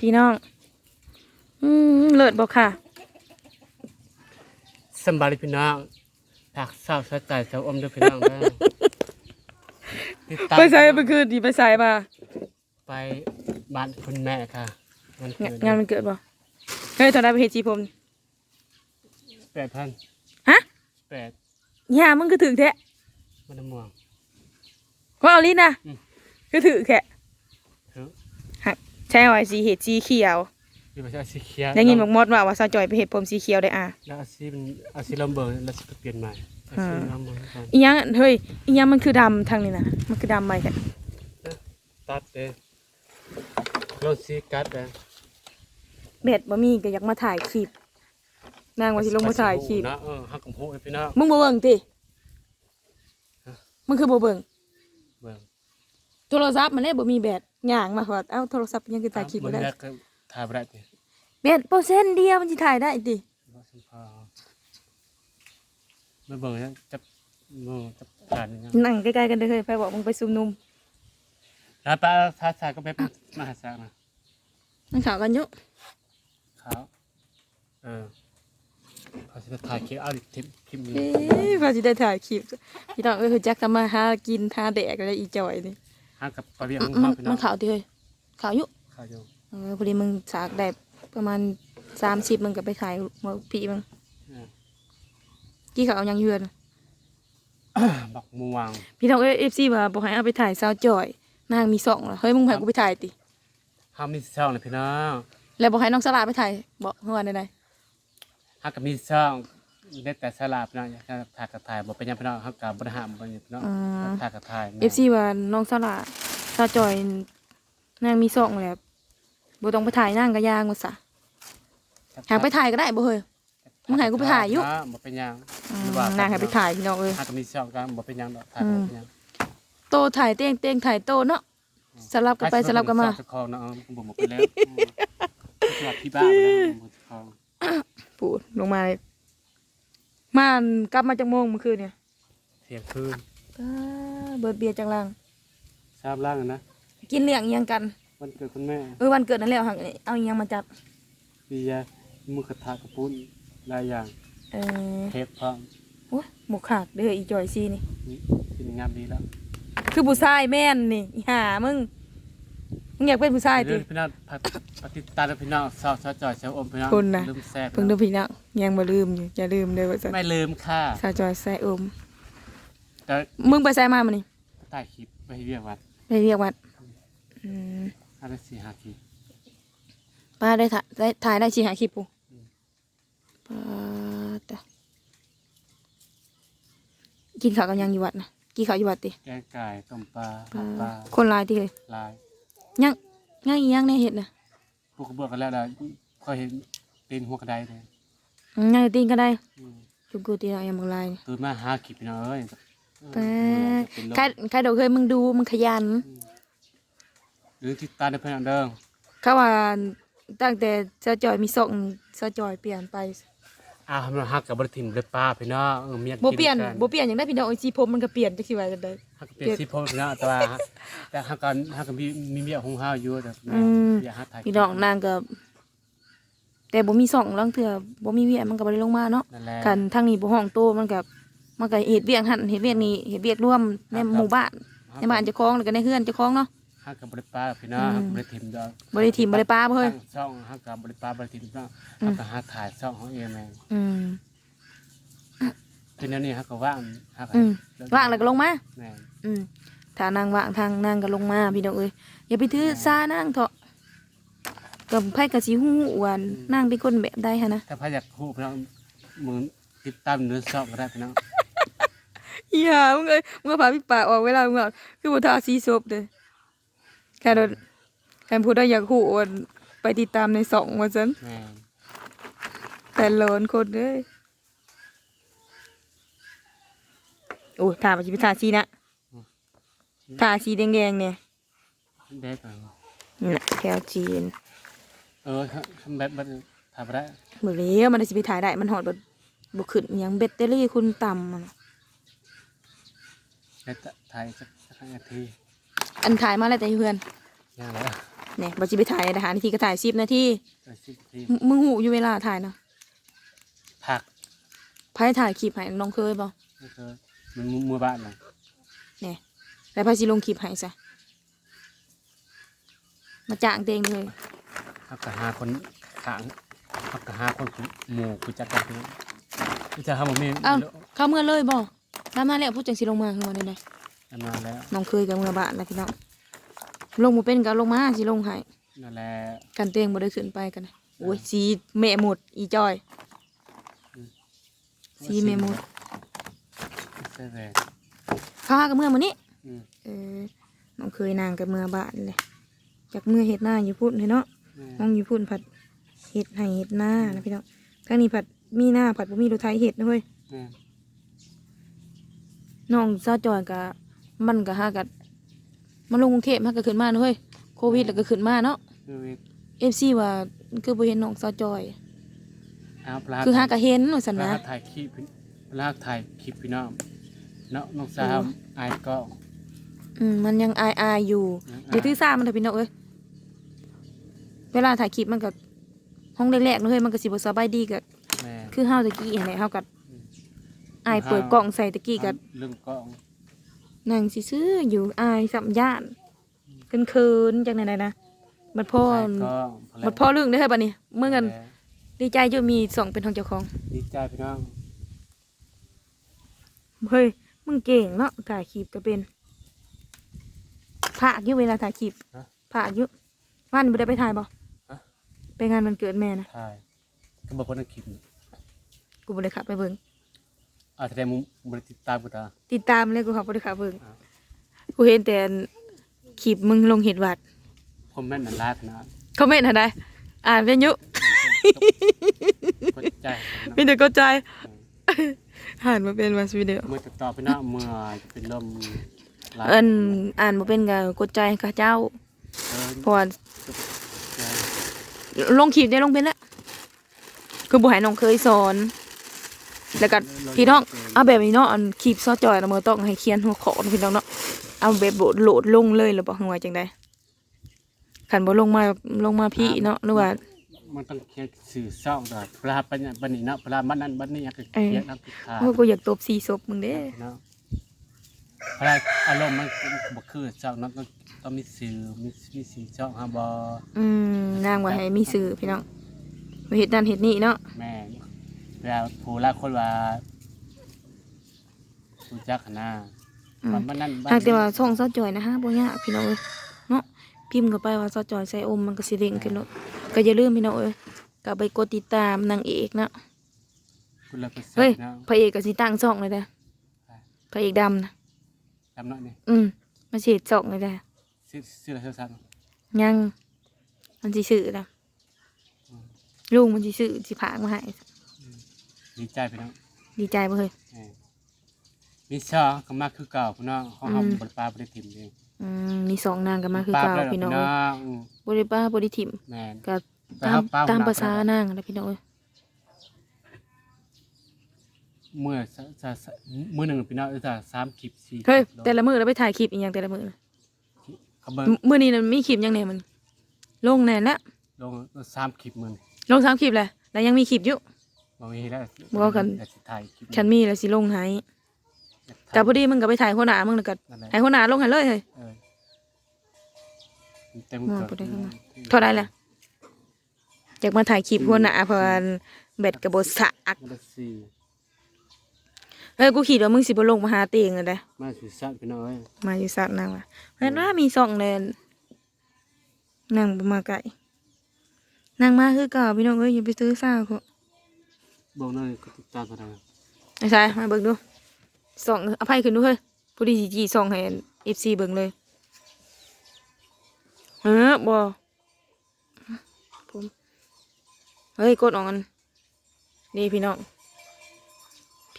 พี่น้อง อืมเลิศบอกค่ะสำบายดีพี่น้องผักเศร้าสะใจเจ้าอมด้วยพี่น้องเด้อติดตามไปใส่ไปคืนดีไปใส่มาไปบ้านคุณแม่ค่ะมันงาเกินดงานมันเกิดบ่เฮ้ยตอนนั้นไปเฮ็ดจีผมแปดพันฮะแปดย่ามึงก็ถึงแท้มันน้ำม่วงก็เอาลิ้นนะอืมก็ถึงแค่ถือ ใช่ว่าสีเห็ดสีเขียว อยู่ประชาสีเขียวได้ยินบอกมดว่าว่าซาจอยไปเห็ดผมสีเขียวได้อะแล้วเอาสีมันเอาสีลำเบอร์แล้วสิไปเปลี่ยนใหม่เอาสีอ่าลำเบอร์ก่อนอีหยังเฮ้ยอีหยังมันคือดำทางนี้นะมันคือดำไหมแค่ตัดเลยรถสีกัดเลยเบ็ดบ่มีก็อยากมาถ่ายคลิปนางว่าสิลงมาถ่ายคลิปนะเออหักกับหูไอ้พี่น้องมึงบ่เบิ่งติฮะมึงคือบ่เบิ่งเบิ่ง โทรศัพท์มันเลยบ่มีแบตย่างมาว่าเอ้าโทรศัพท์ยังคือถ่ายคลิปบ่ได้มันแล้วก็ถ่ายบ่ได้ติแบตเปอร์เซ็นต์เดียวมันสิถ่ายได้ติบ่สัมภาระไม่เบิ่งนะจับมือจับการนี่นะนั่งใกล้ๆกันเด้อเฮ้ยไปบอกมึงไปซุมนุมแล้วป้าท้าทายก็ไปเป็นมหาศาลนะนั่งข่าวกันอยู่เขาเออเขาจะถ่ายคลิปเอาทิปคลิปนี้เอ้ยพาสิได้ถ่ายคลิปพี่น้องเอ้ยคือจักทำมาหากินหาแดกอะไรอีจอยนี่ ห้างกับปลาเบี้ยของมัเขานพี่น้มัอนงข่าวติเฮ้ยข่าวอยู่เขาอยู่เออพอดีมึงสากได้ประมาณ30มึงก็ไปขายหมาพี่มึงเออกี่ข่าวยังเยือน บักม่วงพี่น้องเอ้ย FC ว่าบ่ให้เอาไปถ่ายสาวจอย นางมีสองเหรอเฮ้ยมึงให้กูไปถ่ายติ ห้ามีช่องเลยพี่น้องแล้วบอกให้น้องสลาไปถ่ายบอกเมื่อวานใดห้ากับมีช่อง เด็ดแต่สลับพี่น้องอยากจะถ่ายกับถ่ายบ่เป็นหยังพี่น้องห้ากับบริหารบ่เป็นหยังพี่น้องถ่ายกับถ่ายๆเอฟซีว่าน้องสลาสาวจอยนางมีสองแล้วบ่ต้องไปถ่ายนางก็ยางว่าซะหากไปถ่ายก็ได้บ่เฮ้ย มึงให้กูไปถ่ายอยู่บ่เป็นหยังอืมหรือว่านางให้ไปถ่ายพี่น้องเอ้ยห้ากับมีช่องกันบ่เป็นหยังดอกถ่ายบ่เป็นหยังโตถ่ายเต้งเต้งถ่ายโตเนาะสลับกันไปสลับกันมาเจ้าของนะเออผมบอกไปแล้วอืมสลับที่บ้านไปแล้วผมเจ้าของ ปูดลงมาเลย มานกลับมาจากโมงเมื่อคืนเนี่ยเที่ยงคืนอ้าเบิดเบียร์จังลัง ทราบร่างนะกินเลี้ยงอิหยังกัน วันเกิดคุณแม่เออวันเกิดนั่นแหละหักเอาอิหยังมาจัดมียามือกระทะกระปุ้นหลายอย่างเออเทปพร้อมโอ้ยหมกขากเด้ออีจอยซีนี่ นี่กินงามดีแล้ว คือผู้ชายแม่นนี่อีห่ามึง มึงอยากเป็นผู้ชายติเรื่องพี่น้องพัดปฏิตาและพี่น้องสาวสาวจอยสาวอมพี่น้องคุณน่ะลืมแซ่บเพิ่งดูพี่น้องยังบ่ลืมอยู่อย่าลืมเด้อว่าซั่นไม่ลืมค่ะสาวจอยใส่อมแต่มึงไปใส่มามื้อนี้ถ่ายคลิปไปเรียกวัดไปเรียกวัดอืมห้าได้สี่ห้าคลิปป้าได้ถ่ายได้ถ่ายได้สิหาคลิปปูป้าตะกินข้าวกันยังอยู่วัดนะกินข้าวอยู่วัดติแกงไก่ต้มปลาป้าปลาคนหลายติเลยลาย ยังยังอีหยังในเฮ็ดน่ะพวกกระเบื้องกันแล้วนะเคยเห็นตีนหัวกระไดเลยอืมยังตีนก็ได้อืมจุกูตีเรายังบ่ลายตื่นมาหาคลิปพี่น้องเอ้ยป้าเป็นลมใครใครดอกเคยมึงดูมึงขยัน หรือที่ตาในเพื่อนเดิมเขาว่าตั้งแต่เจ้าจอยมีส่งเจ้าจอยเปลี่ยนไปอ้าวมันหักกับบริถิ่นเลยป้าพี่น้องเออเมียโบเปลี่ยนโบเปลี่ยนอย่างได้พี่น้องไอซีผมมันก็เปลี่ยนจักสิว่าจังได๋ หักเปลี่ยนสีผมพี่น้องแต่ว่าแต่หักกันหักกันมีมีเมียของเฮาอยู่แต่อืม อยากหาถ่ายพี่น้องนางก็แต่บ่มีส่องลังเถื่อบ่มีเวียมันก็บ่ได้ลงมาเนาะนั่นแหละ กันทางนี้บ่ห้องโตมันก็มันก็เฮ็ดเวียกหั่นเฮ็ดเวียกนี่เฮ็ดเวียกร่วมในหมู่บ้านในบ้านเจ้าของแล้วก็ในเฮือนเจ้าของเนาะหักกับบริป้าพี่น้องหักกับบริถิ่นดอกบ่ได้ทิมบ่ได้ปาบ่เฮ้ย ตั้งช่องหักกับบริป้าบริถิ่นพี่น้องอืมหักกับหาถ่ายช่องของเองแม่งอืมเป็นแนวนี้หักกับว่างหักอืม ว่างแล้วก็ลงมาแม่ง อืมถ้านางว่างทางนางก็ลงมาพี่น้องเอ้ยอย่าไปถือซานางเถาะกับไผก็สิฮู้ว่านางเป็นคนแบบใดหั่นนะถ้าพายอยากฮู้พี่น้องมึงติดตามเนื้อช่องก็ได้พี่น้องอีห่ามึงเอ้ยมึงก็พาพี่ปากออกเวลามึงเอาคือบ่ทาสีศพเด้อแค่โดนแค่พูดได้อยากฮู้ว่าไปติดตามในสองว่าซั่นแม่งแต่โลนคนเด้ยโอ้ทาไปสิไปทาสีนะ ทาสีแดงๆเนี่ยเด็กอะนี่น่ะแก้วจีน เออทำแบบแบบถ่ายไปได้บ่แล้วมันได้สิไปถ่ายได้มันฮอดบ่บ่ขึ้นอิหยังแบตเตอรี่คุณต่ำอะน่ะแล้วถ่ายสักสักนาทีอันถ่ายมาแล้วแต่เพื่อนอย่างแล้วเนี่ยบ่สิไปถ่ายอาหารนาทีก็ถ่าย10นาทีก็สิบที่มึมึงหูอยู่เวลาถ่ายนะผักไผถ่ายคลิปให้น้องเคยบ่ก็คือมันมือบ้านนะเนี่ย แล้วไผสิลงคลิปให้ซะมาจ้างเตงเลยเขาก็หาคนขางเขาก็หาคนหมู่กูจักกันพี่จะทำผมมีเอ้าเข้าเมื่อเลยบ่ตามมาแล้วพูดจังสิลงมาคือว่าได้ไดอันนั้นแล้วน้องเคยกับเมื่อบ้านแล้วพี่น้องลงบ่เป็นก็ลงมาสิลงให้นั่นแหละกันเตงบ่ได้ขึ้นไปกันนะโอ้ยสีแม่หมดอีจอยสีแม่หมดใช่เลยเขาหากับเมื่อมื้อนี้อืม เออน้องเคยนางกับเมื่อบ้านเลยจากเมื่อเฮ็ดหน้าอยู่พุ่นเลยเนาะน้องอยู่พุ่นผัดเห็ดให้เห็ดหน้านะพี่น้องทางนี้ผัดมีหน้าผัดบ่มีรถไถเห็ดนะเว้ยแม่น้องซาจอยกะมันก็หากัดมันลงกรุงเทพมันก็ขึ้นมานะเว้ยโควิดแล้วก็ขึ้นมาเนาะคือเอฟซีว่าคือบ่เห็นน้องซาจอยเอาปลาคือหากะเห็นว่าซั่นปลานะถ่ายคลิปปลาถ่ายคลิปพี่น้องเนาะน้องสาวโอ้อายก็ อืมมันยังอายอายๆอยู่ยังอายเดี๋ยวถือซ่ามันเถอะพี่น้องเอ้ยเวลาถ่ายคลิปมันก็ห้องแรกๆนะเฮ้ยมันก็สิบ่สบายดีก็แม่คือเฮาตะกี้หั่นแหละเฮาก็อืมอายเปิดกล้องใส่ตะกี้ก็เรื่องกล้องนั่งซื่อๆอยู่อายสัมย่านเคินๆจังได๋นะมันพ่อถ่ายกล้องหมดพ่อเรื่องได้อบัดนี้เมื่อกันดีใจอยู่มีสองเป็นของเจ้าของ ดีใจพี่น้อง เฮ้ย มึงเก่งเนาะถ่ายคลิปก็เป็น ผากอยู่เวลาถ่ายคลิปผากอยู่วันบ่ได้ไปถ่ายบ่ไปงานวันเกิดแม่นะถ่ายก็บอกว่านักคลิปนี่กูบ่ได้ขับไปเบิ่งอาจจะได้มุมบริติดตามกูตา ติดตามเลยกูขับบ่ได้ขับเบิ่งอ้าวกูเห็นแต่คลิปมึงลงเห็ดวัดผมแม่นนันลาดนะคอมเมนต์หาได้อ่านเป็นอยุกดใจมีแต่กดใจอ่านมาเป็นมาสวิดีโอ เมื่อติดต่อพี่น้องเมื่อจะเป็นลมลาดเอิ้นอ่านบ่เป็นก็กดใจให้ข้าเจ้าเออเพราะว่าใจลงคลิปได้ลงเป็นแล้วคือบุหายน้องเคยสอน แล้วก็พี่น้องเอาแบบนี้เนาะอันคลิปซอจอยเราเมื่อต้องให้เขียนหัวข้อนะพี่น้องเนาะเอาแบบโหลดโหลดลงเลยหรือบอกหัวาจังใดขันบ่ลงมาลงมาพี่เนาะหรือว่ามันต้องเขียนสื่อซ่องดอกปลาปัญญาบันนี้เนาะปลาบ้านนั้นบ้านนี้อยากจะเขียนน้ำติดขาโอ้กูอยากตบสีศพมึงเด้เนาะ ปลาอารมณ์มันบ่คือซ่องเนาะต้องต้องมีสื่อมีมีสื่อซ่องฮะบ่อืมนางว่าให้มีสื่อพี่น้องว่าเฮ็ดนั่นเฮ็ดนี่เนาะแม่เวลาผู้ละคนว่ารู้จักหั้นนะอืมมันมันนั่นบ้านหากแต่ว่าช่องซอจอยนะฮะบ่ยากพี่น้องเอ้ยเนาะพิมพ์เข้าไปว่าซอจอยใส่อมมันก็สิเด้งขึ้นเนาะก็อย่าลืมพี่น้องเอ้ยก็ไปกดติดตามนางเอกเนาะคุณละเปอร์เซ็นเฮ้ยต์เนาะพระเอกก็สิตั้งช่องเลยเด้อพระเอกดำนะ จำเนาะนี่อืมมาสิเฮ็ดช่องเลยเด้อซื้อซื้ออะไรซื้อซ้ยัง มันสิซื้อแล้วลุงมันสิซื้อสิพากมาให้ำดีใจพี่น้องดีใจบ่เฮ้ย เออมีช่องก็มากคือเก่าพี่น้องห้องห้องอืม บริปลาบริถิ่มเองอืมมีสองนางกันมาคือปลาเก่าไปแล้วพี่น้องพี่น้องอืมบ่ได้ป้าบ่ได้ถิ่มแม่นก็ไปตาหามปลาตามหัวหน้าภาษาไปแล้วนางนะพี่น้องเอ้ย เมื่อสะสะสะมื่อหนึ่งพี่น้องจะสามคลิปสี่เฮ้ยคลิปแต่ละมื้อเราไปถ่ายคลิปอีหยังแต่ละมื้อน่ะเขาเบิ่งมื้อนี้น่ะมีคลิปยังแหน่มันลงแน่นละลงสามคลิปมือนี่ลงสามคลิปแหละแล้วยังมีคลิปอยู่บางทีแล้วบ่กันเดี๋ยวสิถ่ายคลิปฉันมีแล้วสิลงให้แต่พอดีมึงก็ไปถ่ายหัวหน้ามึงแล้วก็นั่นแหละให้หัวหน้าลงให้เลยเฮ้ย เออเต็มมาเกิบ่ได้เข้ามาอืเท่าได้ล่ะอยากมาถ่ายคลิปหัวหน้าเพราะว่าแบตก็บ่สะอัก มันได้สี่ เฮ้ยกูคิดว่ามึงสิบ่ลงมาหาเตียงเลยเด้อมาสื่อสารพี่น้องเอ้ยมาอยู่สักนางว่ะเห็นว่ามีสองเลยนางบ่มาไกลนางมาคือเก่าพี่น้องเอ้ยอย่าไปซื้อซ่าเขาบอกหน่อยก็ติดตามกันนะไอ้ชายมาเบิ่งดูส่องอภัยขึ้นดูเฮ้ยผู้ดีจีจีส่องให้เอฟซีเบิ่งเลยเฮ้อบ่ผมเฮ้ยกดออกกันนี่พี่น้อง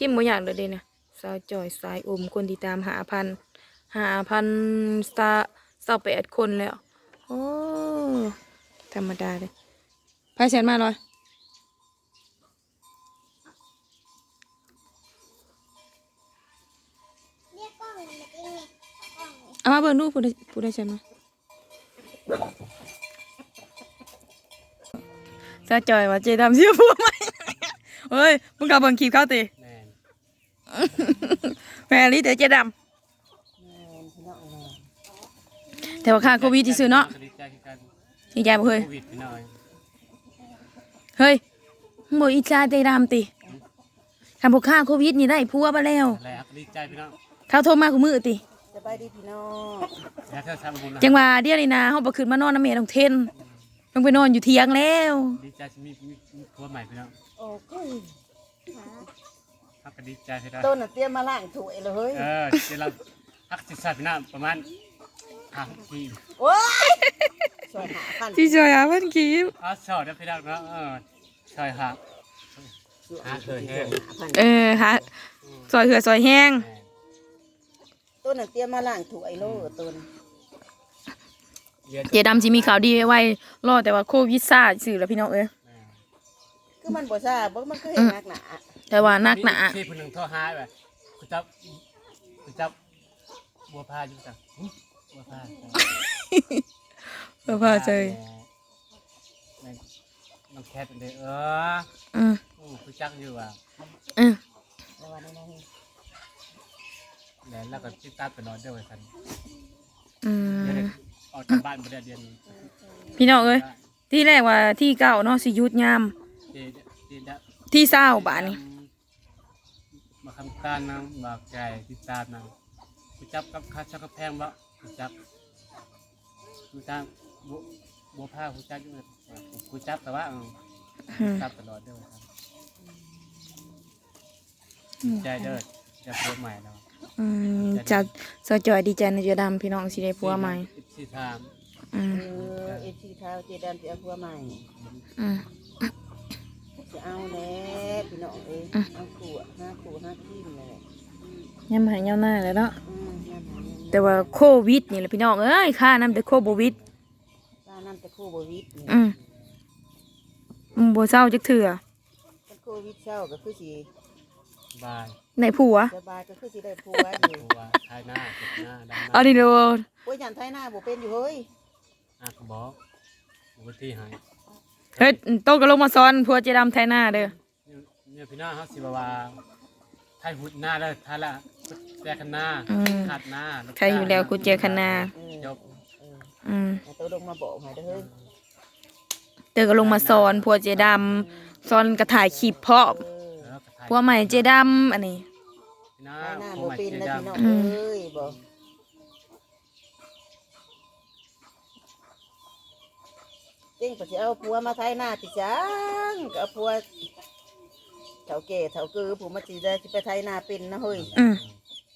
พิมพ์บ่อยากเลยเด้นะสาวจอยสายอมคนที่ตามหาพันหาพันสตาสาวแปดคนแล้วโอ้ธรรมดาเลยพายแสนมาหน่อยเอามาเบิ่งดูผู้ใดผู้ใดฉันมาจะจอยว่าเจดำเสียผัวใหม่เฮ้ยมึงกลับเบิ่งคลิปเข้าติ แม่นแม่ลิแต่เจดแม่นพี่น้องแม่นำแต่ว่าค่าโควิดที่ซื้อเนาะดีใจคือกันดีใจบ่เฮ้ยโควิดพี่น้อยเฮ้ยมึงบ่อิจฉาเจดำติคำบอกค่าโควิดนี่ได้ผัวมาแล้วแล้วดีใจพี่น้องเขาโทรมากูมือติสบายดีพี่น้องแล้วเธอทำบุญนะจังว่าเดี๋ยวนี้นะเฮาบ่ขึ้นมานอนน้ำแม่ต้องเทนต้องไปนอนอยู่เถียงแล้วดีใจที่มีมีมีผัวใหม่พี่น้องโอ้ย ฮักก็ดีใจพี่น้องต้นน่ะเตรียมมาล้างถ้วยเลยเฮ้ยเออเดี๋ยวเราฮักสิสัตว์พี่น้องประมาณห้าหกทีโอ้ยสวยหาพันที่จอยอะเพิ่นกีบอ๋อสอดนะพี่น้องเนาะเออใช่ฮะหาเถอะแห้งพันเออฮะซอยเหือซอยแห้งแม่นต้นน่ะเตรียมมาล้างถ้วยโลต้นเรียนเจดำสิมีข่าวดีไว้รอแต่ว่าโควิดซ่าซื่อแล้วพี่น้องเอ้ยแม่นคือมันบ่ซ่าบ่มันก็เห็นหนักหนา แต่ว่านักหนาที่คนหนึ่งโทรหาแบบคุณจับคุณจับบัวพาอยู่จังหึบัวพาเพื่อพาใจแม่นน้องแคทอันเด้อเอออืมอู้คุณจักอยู่อะอืมแล้ววันนี้แล้วแล้วก็ติดตามไปนอนเด้อไว้ทันอืมเดี๋ยวได้ออกจากบ้านบ่ได้เดือนนี้พี่น้องเอ้ยที่แรกว่าที่เก่าเนาะสิหยุดยามเดี๋ยวเดี๋ยวเดี๋ยวที่เศร้าบาดนี้ มาคำตานนางบอกใจติดตามนางคุณจับกับข้าชักกระแพงบ่คุณจับคุณจับบัวบัวผ้าคุณจับอยู่คุณจับแต่ว่าเอออืมจับตลอดเด้อครับใจเด้อจะพูดใหม่แล้วอืมจะสจอยดีใจในเจดำพี่น้องสิได้ผัวใหม่สิถามอืมเออเอฟซีเท้าเจดำจะเอาผัวใหม่อืม จะเอาแน่พี่น้องเอ้ยเอาขู่ห้าขู่ห้าขี้เลยยังมาหายาวหน้าแล้วเนาะอืมนั่นน่ะนี่แต่ว่าโควิดนี่แหละพี่น้องเอ้ยค่าน้ำแต่โควิด ป้านั่นจะคู่โควิดนี่อืมอืมบ่เศร้าจักเถื่อมันโควิดเช้าก็คือสิบายในผัว สบายก็คือสิได้ผัวอยู่ดูว่าทายหน้าเก็บหน้าดำหน้าเอาดิโดโอ้ยยันไทยหน้าบ่เป็นอยู่เฮ้ยอะก็บอกวันที่หาย เฮ้ยโตก็ลงมาซ้อนผัวเจดำแทนหน้าเด้อเนี่ยเนี่ยพี่น้าเขาสิบว่าทายหุดหน้าแล้วทายละแจกันหน้าอืมขาดหน้าใครอยู่แล้วกูเจอคันนาเออจบเอออืมเอาตัวลงมาบอกให้เด้อเฮ้ยเตอก็ลงมาซ้อนผัวเจดำซ้อนกระถ่ายคลิปเพาะเออแล้วก็ทายผัวใหม่เจดำอันนี้พี่น้าไทยหน้าผู้บ่ใหม่เป็นเจนะดพี่น้องอืเอ้มยบ่ เจ้งก็สิเอาผัวมาไทยหน้าติจังก็เอาผัวเฒ่าแก่เฒ่าเกือผมมาสิได้สิไปไทยหน้าเป็นนะเฮ้ยอืม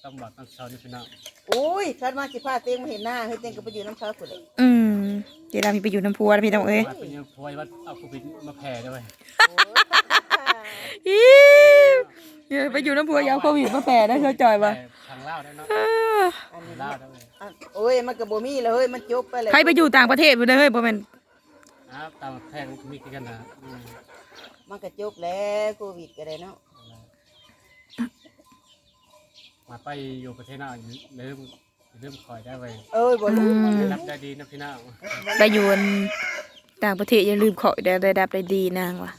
ต้องบอกต้องเช้านี่พี่น้าโอ้ยคันมาสิพาเต้งมาเห็นหน้าเฮ้ยเต้งก็ไปอยู่น้ำเขาพุ่นเลยอืมเจดำมีไปอยู่น้ำผัวแล้วพี่น้องเอ้ยว่าเป็นยังพวยว่าเอาโควิดมาแผ่ด้วยโอ้ยอีเดี๋ยวไปอยู่น้ำผัวอยาวโควิดมาแผ่ได้เธอจอยปะทางเล่าได้เนาะอันนี้เล่าได้เลยอันโอ้ยมันก็บ่มีแล้วเฮ้ยมันจบไปเลยใครไปอยู่ต่างประเทศไปเลยเฮ้ยบ่แม่น นะตามแพงมีกันนะอืมมันก็จบแล้วโควิดก็ได้เนาะมาไปอยู่ประเทศนอกเริ่มเริ่มคอยได้ไว้เอ้ยบ่ลืมบ่ลืมรับได้ดีนะพี่น้าไปอยู่ต่างประเทศอย่าลืมขอได้ได้ดับได้ดีนางว่ะ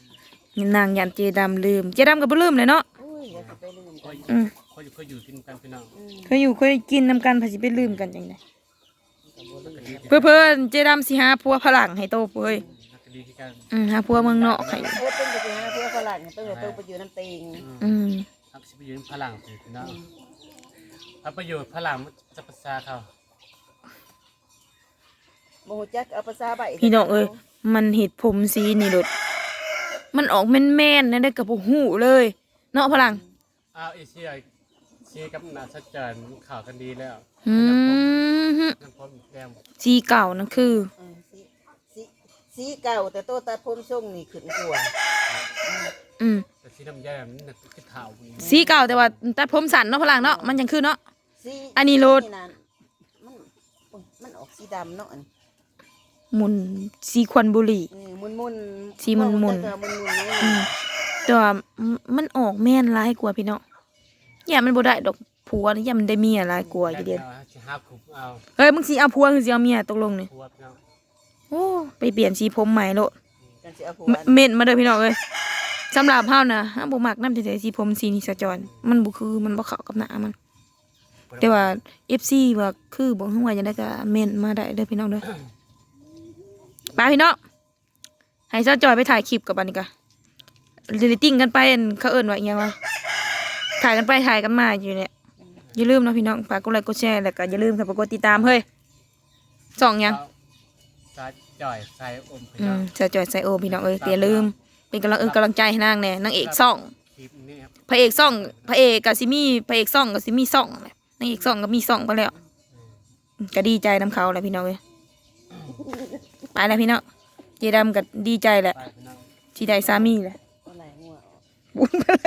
นางยันเจดำลืม เจดำก็บ่ลืมเลยเนาะโอ้ยอย่าสิไปลืมคกัอนยอืมคอยคอยอยู่กินกันพี่น้องอืมเคยอยู่เคยกินนำกันพาสิไปลืมกันจังไดก็บ่ลืม เพื่อเพิ่นเจดำสิหาผัวฝรั่งให้โตเอ้ยนักดีที่กันอืมหาผัวเมืองนอกให้โอ้ยเต้งก็สิหาเพื่อฝรั่งเต้งก็ต้องไปอยู่น้ำเต็งอืมทักสิไปยืนพลังพี่น้องถ้าไปอยู่พลังจะภาษาเขาบ่ฮู้จักเอาภาษาใบพี่น้องเอ้ยมันเห็ดผมสีนี่โดดมันออกแม่นๆนะได้กับบ่ฮู้เลยเนาะฝรั่งอ้าวเอเชียเชียกับนาชัดเจนข่าวกันดีแล้วอืม ฮึนั่นพร้อมแก้มสีเก่านั่นคือ เออสีสีสีเก่าแต่โตตัดผมทรงนี่ขึ้นกว่าอืมแต่ที่น้ำแย่มันคือเท้าสีเก่าแต่ว่าตัดผมสั้นเนาะฝรั่งเนาะมันยังคือเนาะ สีอันนี้โลดนั่นมันโอ้ยมันออกสีดำเนาะอันหมุนสีควันบุหรี่ เออมุนๆสีมุนๆมองแต่ก็มุนๆนี่อืมแต่ว่ามันออกแม่นร้ายกว่าพี่น้องอย่ามันบ่ได้ดอก ผัวนี่อย่ามันได้เมียร้ายกว่าอยู่เดียวจะหาคุมเอาเฮ้ยมึงสิเอาผัวคือสิเอาเมียตกลงนี่พวดเนาะโอ้ไปเปลี่ยนสีผมใหม่โลดกจังสิเอาผัวเม่นมาเด้อพี่น้องเอ้ยสำหรับเฮานะเฮาบ่มักนำแต่สีผมสีนี้สะจร มันบ่คือมันบ่เข้ากับหน้ามัน แต่ว่า FC ว่าคือบ่ฮู้ว่าจังได๋ก็เม่นมาได้เด้อพี่น้องเด้อไปพี่น้องให้สะจอยไปถ่ายคลิปกับบัดนี้กะเรตติ้งกันไปอันเขาเอิ้นว่าอีหยังวะถ่ายกันไปถ่ายกันมาอยู่เนี่ย อย่าลืมเนาะพี่น้องฝากกดไลค์กดแชร์แล้วก็อย่าลืมครับกดติดตามเฮ้ยส่องหยังสายจ่อยใส่อมอืมสะจอยใส่โอพี่น้องเอ้ยอย่าลืม เป็นกำลังเอิ้นกำลังใจให้นางแน่นางเอกซ่องคลิปนี้ครับพระเอกซ่องพระเอกกับซิมีพระเอกซ่องกับซิมีซ่องแหละนางเอกซ่องก็มีซ่องไปแล้วก็ดีใจน้ำเขาแหละพี่น้องเอ้ยไปแล้วพี่น้องเจดำก็ดีใจแหละไปพี่น้อง ที่ได้สามีแหละเอาไหนงัวออก